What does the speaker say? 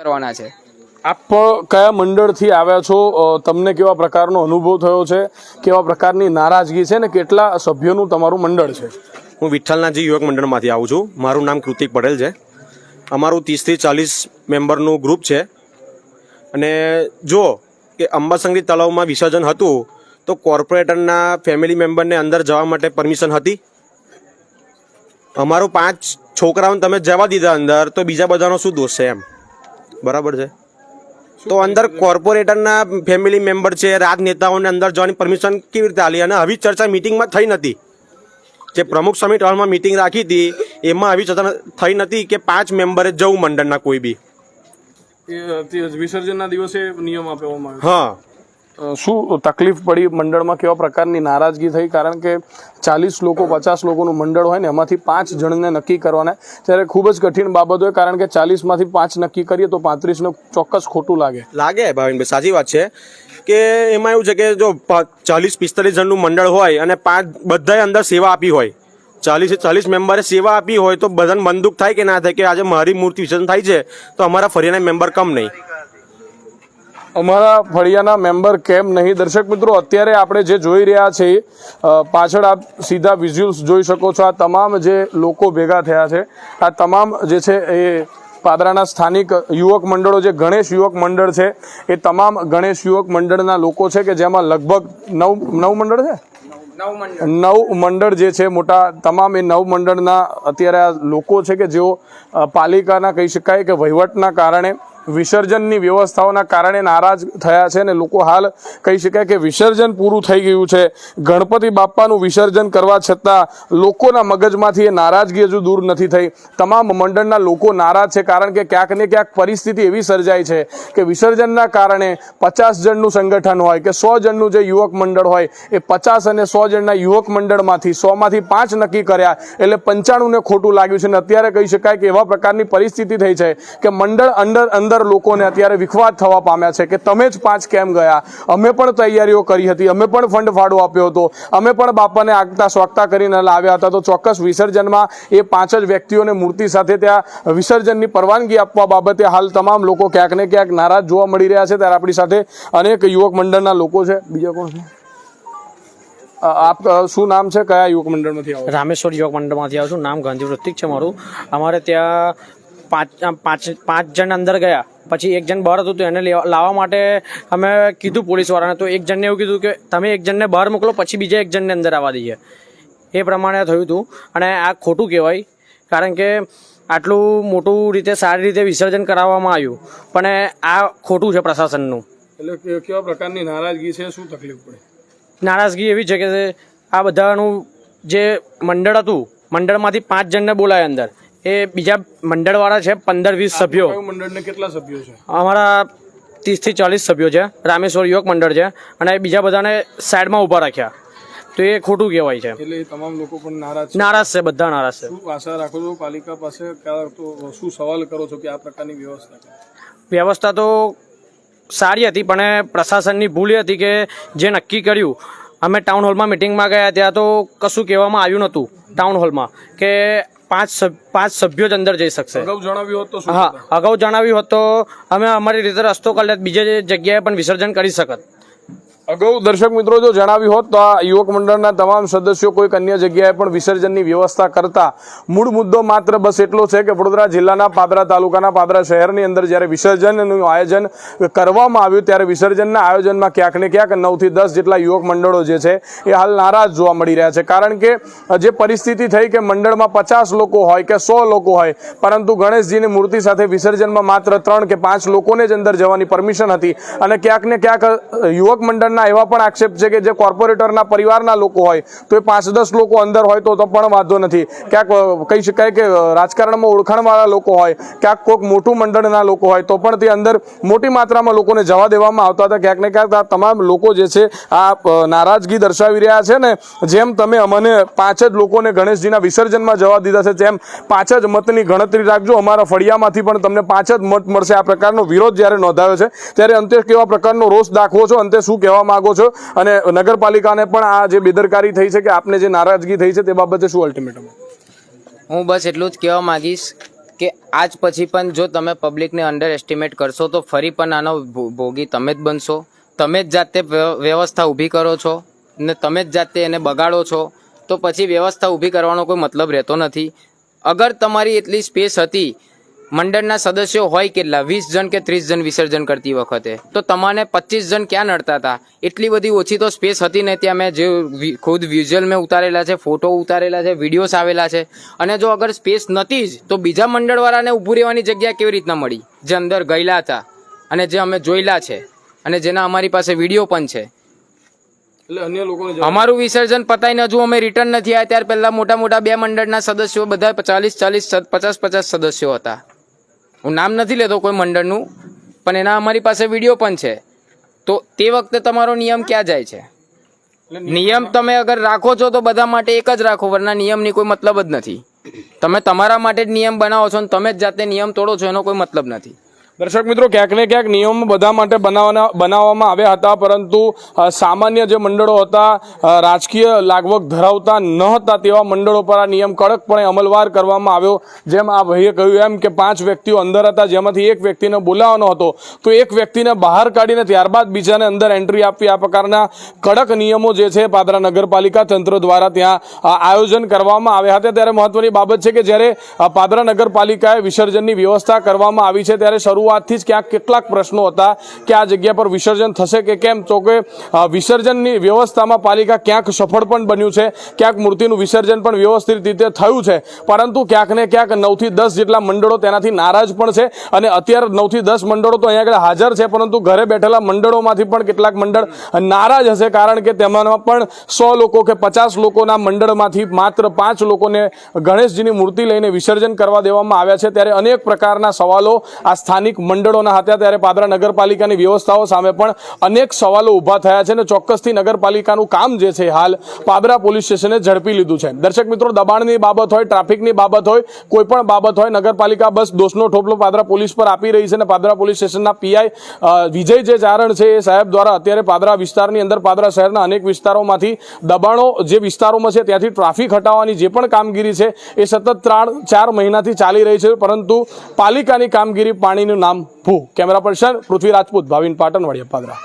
કરવાના છે? આપ કયા મંડળથી આવ્યા છો? તમને કેવા પ્રકારનો અનુભવ થયો છે? કેવા પ્રકારની નારાજગી છે ને કેટલા સભ્યોનું તમારું મંડળ છે? હું વિઠ્ઠલનાથજી યુવક મંડળમાંથી આવું છું. મારું નામ કૃતિક પટેલ છે. અમારું ત્રીસથી ચાલીસ મેમ્બરનું ગ્રુપ છે. અને જો કે અંબાસંગી તળાવમાં વિસર્જન હતું તો કોર્પોરેટરના ફેમિલી મેમ્બરને અંદર જવા માટે પરમિશન હતી. અમારું પાંચ છોકરાઓને તમે જવા દીધા અંદર તો બીજા બધાનો શું દોષ છે એમ? બરાબર છે? તો અંદર કોર્પોરેટરના ફેમિલી મેમ્બર છે રાજનેતાઓને અંદર જવાની પરમિશન કેવી રીતે આલી? અને આવી ચર્ચા મિટિંગમાં થઈ નથી. જે પ્રમુખ સમિટ હોલમાં મિટિંગ રાખી હતી એમાં આવી ચર્ચા થઈ નથી કે પાંચ મેમ્બરે જવું મંડળના કોઈ બી. વિસર્જનના દિવસે નિયમ આપવામાં હા. શું તકલીફ પડી મંડળમાં કેવા પ્રકારની નારાજગી થઈ? કારણ કે ચાલીસ લોકો, પચાસ લોકોનું મંડળ હોય ને, એમાંથી પાંચ જણને નક્કી કરવાના. ત્યારે ખૂબ જ કઠિન બાબત હોય, કારણ કે ચાલીસમાંથી પાંચ નક્કી કરીએ તો પાંત્રીસને ચોક્કસ ખોટું લાગે. લાગે ભાવિનભાઈ, સાચી વાત છે. કે એમાં એવું છે કે જો ચાલીસ, પિસ્તાલીસ જણનું મંડળ હોય અને પાંચ બધાએ અંદર સેવા આપી હોય, ચાલીસ ચાલીસ મેમ્બરે સેવા આપી હોય, તો બધાને બંદૂક થાય કે ના થાય? કે આજે મારી મૂર્તિ વિસર્જન થાય છે, તો અમારા ફરિયાના મેમ્બર કમ નહીં. અમારા ફળિયાના મેમ્બર કેમ નહીં? દર્શક મિત્રો અત્યારે આપણે જે જોઈ રહ્યા છે પાછળ આપ સીધા વિઝ્યુઅલ્સ જોઈ શકો છો. આ તમામ જે લોકો ભેગા થયા છે આ તમામ જે છે એ પાદરાના સ્થાનિક યુવક મંડળો જે ગણેશ યુવક મંડળ છે એ તમામ ગણેશ યુવક મંડળના લોકો છે કે જેમાં લગભગ નવ નવ મંડળ છે? નવ મંડળ. જે છે મોટા તમામ એ નવ મંડળના અત્યારે આ લોકો છે કે જેઓ પાલિકાના કહી શકાય કે વહીવટના કારણે વિસર્જનની વ્યવસ્થાઓના કારણે નારાજ થયા છે અને લોકો હાલ કહી શકાય કે વિસર્જન પૂરું થઈ ગયું છે. ગણપતિ બાપ્પાનું વિસર્જન કરવા છતાં લોકોના મગજમાંથી એ નારાજગી હજુ દૂર નથી થઈ. તમામ મંડળના લોકો નારાજ છે કારણ કે ક્યાંક ને ક્યાંક પરિસ્થિતિ એવી સર્જાય છે કે વિસર્જનના કારણે પચાસ જણનું સંગઠન હોય કે સો જણનું જે યુવક મંડળ હોય, એ પચાસ અને સો જણના યુવક મંડળમાંથી સોમાંથી પાંચ નક્કી કર્યા એટલે પંચાણુંને ખોટું લાગ્યું છે અને અત્યારે કહી શકાય કે એવા પ્રકારની પરિસ્થિતિ થઈ છે કે મંડળ અંદર અંદર લોકોને અત્યારે વિખવાદ થવા પામ્યા છે કે તમે જ પાંચ કેમ ગયા? અમે પણ તૈયારીઓ કરી હતી, અમે પણ ફંડ ફાળો આપ્યો હતો, અમે પણ બાપાને આગતા સ્વાગતા કરીને લાવ્યા હતા. તો ચોક્કસ વિસર્જનમાં એ પાંચ જ વ્યક્તિઓને મૂર્તિ સાથે ત્યાં વિસર્જનની પરવાનગી આપવા બાબતે હાલ તમામ લોકો ક્યાંક ને ક્યાંક નારાજ જોવા મળી રહ્યા છે. ત્યારે આપણી સાથે અનેક યુવક મંડળના લોકો છે. બીજા કોણ છે? આપ શું નામ છે? કયા યુવક મંડળમાંથી આવો રામેશ્વર યુવક મંડળમાંથી આવું છું. નામ ગાંધી વૃત્તિક છે મારું. અમારે ત્યાં પાંચ પાંચ પાંચ જણ અંદર ગયા. પછી એક જણ બહાર હતું તો એને લેવા- લાવવા માટે અમે કીધું પોલીસવાળાને. તો એક જણને એવું કીધું કે તમે એક જણને બહાર મોકલો પછી બીજા એક જણને અંદર આવવા દઈએ. એ પ્રમાણે થયું હતું. અને આ ખોટું કહેવાય કારણ કે આટલું મોટું રીતે સારી રીતે વિસર્જન કરાવવામાં આવ્યું. પણ આ ખોટું છે પ્રશાસનનું. એટલે કેવા પ્રકારની નારાજગી છે? શું તકલીફ પડે? નારાજગી એવી છે કે આ બધાનું જે મંડળ હતું મંડળમાંથી પાંચ જણને બોલાય અંદર. એ બીજા મંડળવાળા છે પંદર વીસ સભ્યો. મંડળને કેટલા સભ્યો છે? અમારા ત્રીસથી ચાલીસ સભ્યો છે. રામેશ્વર યુવક મંડળ છે અને બીજા બધાને સાઈડમાં ઊભા રાખ્યા. તો એ ખોટું કહેવાય છે. એટલે તમામ લોકો પણ નારાજ છે? નારાજ છે બધા નારાજ છે. શું આશા રાખો છો પાલિકા પાસે? તો શું સવાલ કરો છો કે આ પ્રકારની વ્યવસ્થા વ્યવસ્થા તો સારી હતી પણ પ્રશાસનની ભૂલ હતી કે જે નક્કી કર્યું અમે ટાઉન હોલમાં મિટિંગમાં ગયા ત્યાં તો કશું કહેવામાં આવ્યું નહોતું ટાઉન હોલમાં કે પાંચ પાંચ સભ્યો જ અંદર જઈ શકશે. અગાઉ જણાવ્યું હોત તો શું હા અગાઉ જણાવ્યું હતું તો અમે અમારી રીતે રસ્તો કરી બીજે જગ્યાએ પણ વિસર્જન કરી શકત. અગાઉ દર્શક મિત્રો, જો જણાવ્યું હોત તો આ યુવક મંડળના તમામ સદસ્યો કોઈક અન્ય જગ્યાએ પણ વિસર્જનની વ્યવસ્થા કરતા. મૂળ મુદ્દો માત્ર બસ એટલો છે કે વડોદરા જિલ્લાના પાદરા તાલુકાના પાદરા શહેરની અંદર જ્યારે વિસર્જનનું આયોજન કરવામાં આવ્યું, ત્યારે વિસર્જનના આયોજનમાં ક્યાંક ને ક્યાંક નવથી દસ જેટલા યુવક મંડળો જે છે એ હાલ નારાજ જોવા મળી રહ્યા છે. કારણ કે, જે પરિસ્થિતિ થઈ કે મંડળમાં પચાસ લોકો હોય કે સો લોકો હોય, પરંતુ ગણેશજીની મૂર્તિ સાથે વિસર્જનમાં માત્ર ત્રણ કે પાંચ લોકોને જ અંદર જવાની પરમિશન હતી અને ક્યાંક ને ક્યાંક યુવક મંડળના એવા પણ આક્ષેપ છે કે જે કોર્પોરેટરના પરિવારના લોકો હોય, તો એ પાંચ દસ લોકો અંદર હોય તો પણ વાંધો નથી. ક્યાંક કહી શકાય કે રાજકારણમાં ઓળખાણવાળા લોકો હોય, ક્યાંક કોઈક મોટું મંડળના લોકો હોય, તો પણ તે અંદર મોટી માત્રામાં લોકોને જવા દેવામાં આવતા હતા. ક્યાંક ને ક્યાંક આ તમામ લોકો જે છે, આ નારાજગી દર્શાવી રહ્યા છે ને, જેમ તમે અમને પાંચ જ લોકોને ગણેશજીના વિસર્જનમાં જવા દીધા છે, તેમ પાંચ જ મતની ગણતરી રાખજો. અમારા ફળિયામાંથી પણ તમને પાંચ જ મત મળશે. આ પ્રકારનો વિરોધ જ્યારે નોંધાયો છે, ત્યારે અંતે કેવા પ્રકારનો રોષ દાખવો છો, અંતે શું કહેવા માંગો છો? અને નગરપાલિકાને પણ આ જે બેદરકારી થઈ છે કે આપને જે નારાજગી થઈ છે તે બાબતે શું અલ્ટિમેટમ હું બસ એટલું જ કહેવા માંગીશ કે આજ પછી પણ જો તમે પબ્લિકને અંડર એસ્ટિમેટ કરશો તો ફરી પણ આનો ભોગી તમે જ બનશો. તમે જ જાતે વ્યવસ્થા ઊભી કરો છો ને તમે જ જાતે એને બગાડો છો તો પછી વ્યવસ્થા ઊભી કરવાનો કોઈ મતલબ રહેતો નથી. અગર તમારી એટલી સ્પેસ હતી મંડળના સદસ્યો હોય કેટલા? વીસ જણ કે ત્રીસ જણ વિસર્જન કરતી વખતે? તો તમારે પચીસ જણ ક્યાં નડતા હતા? એટલી બધી ઓછી તો સ્પેસ હતી ને ત્યાં મેં જે ખુદ વિઝ્યુઅલ મેં ઉતારેલા છે ફોટો ઉતારેલા છે વિડીયોઝ આવેલા છે. અને જો અગર સ્પેસ નહોતી જ તો બીજા મંડળવાળાને ઊભું રહેવાની જગ્યા કેવી રીતના મળી? જે અંદર ગયેલા હતા અને જે અમે જોયેલા છે અને જેના અમારી પાસે વીડિયો પણ છે. અમારું વિસર્જન પતાઈને હજુ અમે રિટર્ન નથી આવ્યા ત્યાર પહેલા મોટા મોટા બે મંડળના સદસ્યો બધા ચાલીસ ચાલીસ પચાસ પચાસ સદસ્યો હતા. હું નામ નથી લેતો કોઈ મંડળનું પણ એના અમારી પાસે વીડિયો પણ છે. તો તે વખતે તમારો નિયમ ક્યાં જાય છે? નિયમ તમે અગર રાખો છો તો બધા માટે એક જ રાખો વરના નિયમની કોઈ મતલબ જ નથી. તમે તમારા માટે જ નિયમ બનાવો છો અને તમે જ જાતે નિયમ તોડો છો એનો કોઈ મતલબ નથી. દર્શક મિત્રો, ક્યાંક ને ક્યાંક નિયમો બધા માટે બનાવવાના બનાવવામાં આવ્યા હતા, પરંતુ સામાન્ય જે મંડળો હતા રાજકીય લાગવગ ધરાવતા ન હતા તેવા મંડળો પર આ નિયમ કડકપણે અમલવાર કરવામાં આવ્યો. જેમ આ ભાઈએ કહ્યું એમ કે પાંચ વ્યક્તિઓ અંદર હતા, જેમાંથી એક વ્યક્તિને બોલાવવાનો હતો. તો એક વ્યક્તિને બહાર કાઢીને ત્યારબાદ બીજાને અંદર એન્ટ્રી આપવી, આ પ્રકારના કડક નિયમો જે છે પાદરા નગરપાલિકા તંત્ર દ્વારા ત્યાં આયોજન કરવામાં આવ્યા હતા. ત્યારે મહત્વની બાબત છે કે જ્યારે પાદરા નગરપાલિકાએ વિસર્જનની વ્યવસ્થા કરવામાં આવી છે, ત્યારે શરૂઆતથી જ ક્યાંક કેટલાક પ્રશ્નો હતા કે આ જગ્યા પર વિસર્જન થશે કે કેમ? તો કે વિસર્જનની વ્યવસ્થામાં પાલિકા ક્યાંક સફળ પણ બન્યું છે, ક્યાંક મૂર્તિનું વિસર્જન પણ વ્યવસ્થિત રીતે થયું છે. પરંતુ ક્યાંક ને ક્યાંક નવથી દસ જેટલા મંડળો તેનાથી નારાજ પણ છે અને અત્યારે નવથી દસ મંડળો તો અહીંયા આગળ હાજર છે, પરંતુ ઘરે બેઠેલા મંડળોમાંથી પણ કેટલાક મંડળ નારાજ હશે કારણ કે તેમાંમાં પણ સો લોકો કે પચાસ લોકોના મંડળમાંથી માત્ર પાંચ લોકોને ગણેશજીની મૂર્તિ લઈને વિસર્જન કરવા દેવામાં આવ્યા છે. ત્યારે અનેક પ્રકારના સવાલો આ સ્થાનિક મંડળોના હતા ત્યારે પાદરા નગરપાલિકાની વ્યવસ્થાઓ સામે પણ અનેક સવાલો ઊભા થયા છે અને ચોક્કસથી નગરપાલિકાનું કામ જે છે હાલ પાદરા પોલીસ સ્ટેશને ઝડપી લીધું છે. દર્શક મિત્રો, દબાણની બાબત હોય, ટ્રાફિકની બાબત હોય, કોઈ પણ બાબત હોય, નગરપાલિકા બસ દોષનો ઠોપલો પાદરા પોલીસ પર આપી રહી છે અને પાદરા પોલીસ સ્ટેશનના પીઆઈ વિજય જે ચારણ છે એ સાહેબ દ્વારા અત્યારે પાદરા વિસ્તારની અંદર પાદરા શહેરના અનેક વિસ્તારોમાંથી દબાણો જે વિસ્તારોમાં છે ત્યાંથી ટ્રાફિક હટાવવાની જે પણ કામગીરી છે એ સતત ત્રણ ચાર મહિનાથી ચાલી રહી છે. પરંતુ પાલિકાની કામગીરી પાણીનું નામ ભૂ. Camera person Prithvi Rajput Bhavin Patanvadiya Padra